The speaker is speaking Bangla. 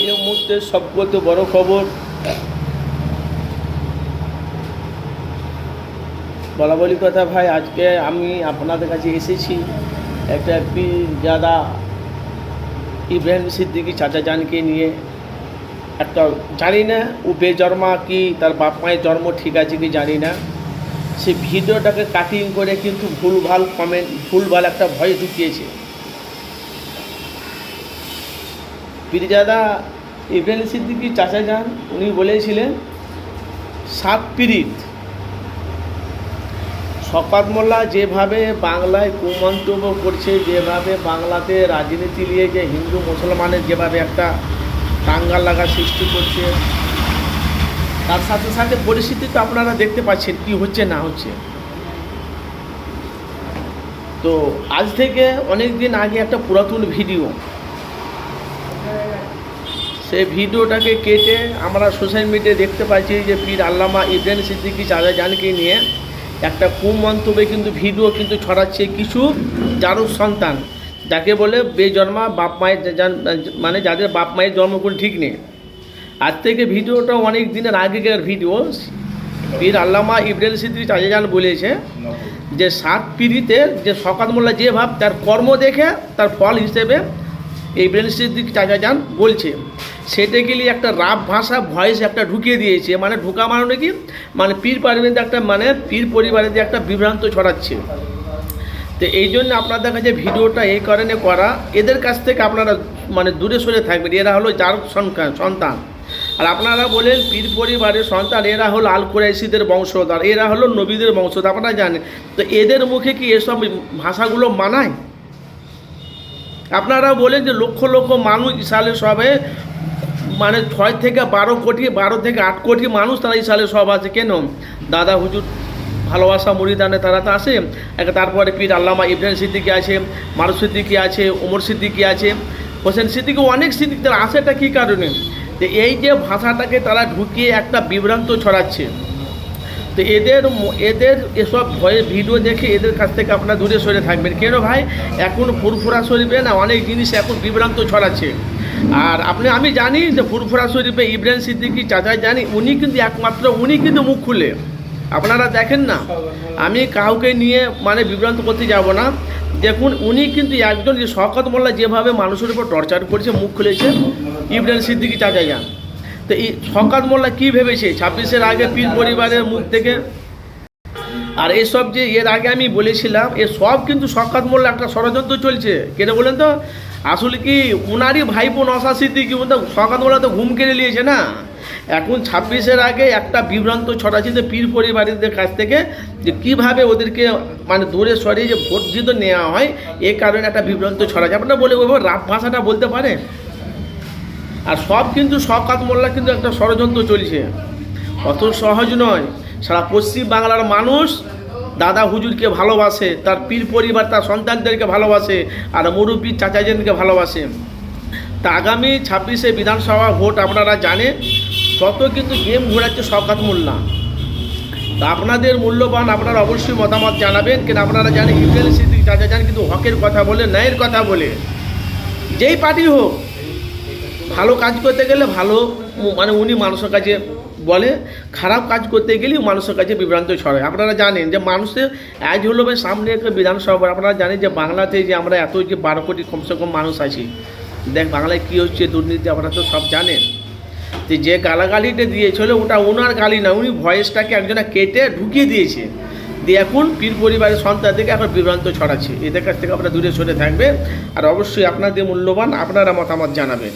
এই মুহূর্তে সবচেয়ে বড় খবর বলা বলি কথা ভাই, আজকে আমি আপনাদের কাছে এসেছি একটা জাদা ইব্রাহিম সিদ্দিকি চাচা জানকে নিয়ে। একটা জানি না ও বেজন্মা কি, তার বাপ মায়ের জন্ম ঠিক আছে কি জানি না। সে ভিডিওটাকে কাটিং করে কিন্তু ভুলভাল কমেন্ট ভুলভাল একটা ভয় ঢুকিয়েছে। পীরজাদা ইব্রাহিম সিদ্দিকি চাচা যান উনি বলেছিলেন, সাত পিরিত। শকাত মোল্লা যেভাবে বাংলায় কুমন্তব্য করছে, যেভাবে বাংলাতে রাজনীতি নিয়ে যে হিন্দু মুসলমানের যেভাবে একটা টাঙ্গাল লাগা সৃষ্টি করছে, তার সাথে সাথে পরিস্থিতি তো আপনারা দেখতে পাচ্ছেন, কি হচ্ছে না হচ্ছে। তো আজ থেকে অনেক দিন আগে একটা পুরাতন ভিডিও সেই ভিডিওটাকে কেটে আমরা সোশ্যাল মিডিয়ায় দেখতে পাচ্ছি যে পীর আল্লামা ইব্রাহিম সিদ্দিকি চাঁদা জানকে নিয়ে একটা কুমন্তব্যে কিন্তু ভিডিও কিন্তু ছড়াচ্ছে কিছু যারও সন্তান। যাকে বলে বেজন্মা বাপ মায়ের মানে যাদের বাপ মায়ের জন্ম ঠিক নেই। আজ থেকে ভিডিওটা অনেক দিনের আগেকার ভিডিও। পীর আল্লামা ইব্রাহিম সিদ্দিকি চাচা জান বলেছে যে সাত পিড়িতে যে শকাত মোল্লা যে ভাব, তার কর্ম দেখে তার ফল হিসেবে ইব্রাহিম দিকে চাচা যান, বলছে, সেটা গেলে একটা রাব ভাষা ভয়েস একটা ঢুকিয়ে দিয়েছে। মানে ঢুকা মানে কি? মানে পীর পারিবারিক একটা মানে পীর পরিবারের একটা বিভ্রান্ত ছড়াচ্ছে। তো এই জন্য আপনাদের কাছে ভিডিওটা এই কারণে করা। এদের কাছ থেকে আপনারা মানে দূরে সরে থাকবেন। এরা হলো যার সন্তান সন্তান। আর আপনারা বলেন, পীর পরিবারের সন্তান, এরা হলো আল কুরাইশিদের বংশধর। এরা হলো নবীদের বংশধর। আপনারা জানেন, তো এদের মুখে কি এসব ভাষাগুলো মানায়? আপনারা বলেন যে লক্ষ লক্ষ মানুষ ইসালে সবে মানে ছয় থেকে বারো কোটি, বারো থেকে আট কোটি মানুষ তারা ইসালে সব আছে। কেন? দাদা হুজুর ভালোবাসা মুরিদানে তারা তো আসে তারপরে পীর আল্লামা ইব্রাহিম সিদ্দিকি আছে, মারুফ সিদ্দিকি আছে, ওমর সিদ্দিকি আছে, হোসেন সিদ্দিকি, অনেক সিদ্দিকি তারা আসেটা কী কারণে? তো এই যে ভাষাটাকে তারা ঢুকিয়ে একটা বিভ্রান্ত ছড়াচ্ছে। তো এদের এদের এসব ভয়ে ভিডিও দেখে এদের কাছ থেকে আপনারা দূরে সরে থাকবেন। কেন ভাই? এখন ফুরফুরা শরীফে না অনেক জিনিস এখন বিভ্রান্ত ছড়াচ্ছে। আর আপনি, আমি জানি যে ফুরফুরা শরীফে ইব্রাহিম সিদ্দিকি চাচা জানি, উনি কিন্তু একমাত্র, উনি কিন্তু মুখ খুলে। আপনারা দেখেন না? আমি কাউকে নিয়ে মানে বিভ্রান্ত করতে যাব না। দেখুন, উনি কিন্তু একজন যে শকত মোল্লা যেভাবে মানুষের উপর টর্চার করেছে, মুখ খুলেছে, ইব্রাহিম সিদ্দিকি চাচা যান তো এই শকাত মোল্লা কী ভেবেছে? ছাব্বিশের আগে পীর পরিবারের মুখ থেকে? আর এসব যে এর আগে আমি বলেছিলাম, এ সব কিন্তু শকাত মোল্লা একটা ষড়যন্ত্র চলছে। কেটে বলেন তো? আসলে কি উনারই ভাইপো নশা সিদ্দিকি বলতো? শকাত মোল্লা তো ঘুম কেড়ে নিয়েছে না? এখন ছাব্বিশের আগে একটা বিভ্রান্ত ছড়াচ্ছে যে পীর পরিবারীদের কাছ থেকে, যে কীভাবে ওদেরকে মানে দূরে সরিয়ে যে ভোট দিতে নেওয়া হয়, এ কারণে একটা বিভ্রান্ত ছড়াচ্ছে আপনারা বলে রাপ ভাষাটা বলতে পারে? আর সব কিন্তু শকাত মোল্লা কিন্তু একটা ষড়যন্ত্র চলছে। অত সহজ নয়। সারা পশ্চিম বাংলার মানুষ দাদা হুজুরকে ভালোবাসে, তার পীর পরিবার, তার সন্তানদেরকে ভালোবাসে, আর মুরব্বী চাচাজনকে ভালোবাসে। তা আগামী ছাব্বিশে বিধানসভা ভোট আপনারা জানেন, তত কিন্তু গেম ঘোরাচ্ছে শকাত মোল্লা। তা আপনাদের মূল্যবান, আপনারা অবশ্যই মতামত জানাবেন কিন্তু আপনারা জানেন ইব্রাহিম সিদ্দিক চাচা জান কিন্তু হকের কথা বলে, ন্যায়ের কথা বলে। যেই পার্টি হোক ভালো কাজ করতে গেলে ভালো মানে উনি মানুষের কাছে বলে, খারাপ কাজ করতে গেলেও মানুষের কাছে বিভ্রান্ত ছড়ায়। আপনারা জানেন যে মানুষের আজ হলো সামনে একটা বিধানসভা, আপনারা জানেন যে বাংলাতে যে আমরা এত যে বারো কোটি কমসে কম মানুষ আছি, দেখ বাংলায় কী হচ্ছে দুর্নীতি, আপনারা তো সব জানেন। যে যে গালাগালিটা দিয়েছিল, ওটা ওনার গালি না, উনি ভয়েসটাকে একজনে কেটে ঢুকিয়ে দিয়েছে। দিয়ে এখন পীর পরিবারের সন্তান থেকে এখন বিভ্রান্ত ছড়াচ্ছে। এদের কাছ থেকে আপনারা দূরে সরে থাকবে আর অবশ্যই আপনাদের মূল্যবান আপনারা মতামত জানাবেন।